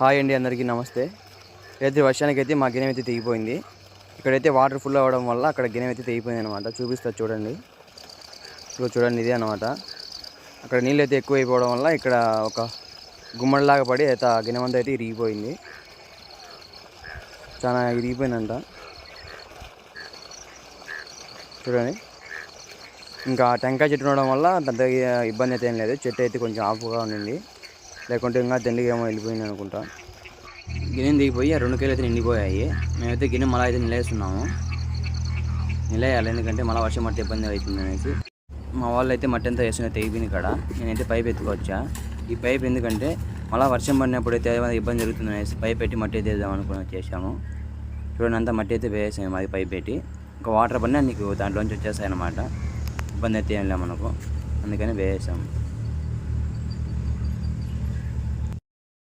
Hi అండి అందరికీ నమస్తే. అయితే వర్షానికి అయితే మా గిన్నె అయితే తెగిపోయింది. ఇక్కడైతే వాటర్ ఫుల్ అవ్వడం వల్ల అక్కడ గిన్నె అయితే తెగిపోయింది అనమాట చూపిస్తా చూడండి. ఇప్పుడు చూడండి ఇదే అనమాట అక్కడ నీళ్ళు అయితే ఎక్కువ అయిపోవడం వల్ల ఇక్కడ ఒక గుమ్మడిలాగా పడి అయితే ఆ గిన్నె అయితే ఇరిగిపోయింది. చాలా ఇరిగిపోయిందంట. చూడండి. ఇంకా టెంకాయ చెట్టు ఉండడం వల్ల పెద్ద ఇబ్బంది అయితే ఏం లేదు. చెట్టు అయితే కొంచెం ఆఫ్గా ఉండింది. లేకుంటే ఇంకా దండిగా ఏమో వెళ్ళిపోయింది అనుకుంటా. గిన్నె దిగిపోయి ఆ రెండు కేలు అయితే నిండిపోయాయి. మేమైతే గిన్నె మళ్ళీ అయితే నిలేస్తున్నాము నిలేయాలి ఎందుకంటే మళ్ళీ వర్షం మట్టి ఇబ్బంది అవుతుంది అనేసి. మా వాళ్ళు అయితే మట్టి అంతా వేసిన తెగిపోయింది ఇక్కడ నేనైతే పైప్ ఎత్తుకోవచ్చా ఈ పైప్ ఎందుకంటే మళ్ళీ వర్షం పడినప్పుడు అయితే ఏమైనా ఇబ్బంది జరుగుతుంది అనేసి పైప్ పెట్టి మట్టి అయితే వేద్దాం అనుకుని వచ్చేసాము. చూడండి అంతా మట్టి అయితే వేసాము అది పైప్ పెట్టి. ఇంకా వాటర్ పడినా నీకు దాంట్లోంచి వచ్చేస్తాయి అన్నమాట. ఇబ్బంది అయితే ఏం లేదు మనకు. అందుకని వేసాము.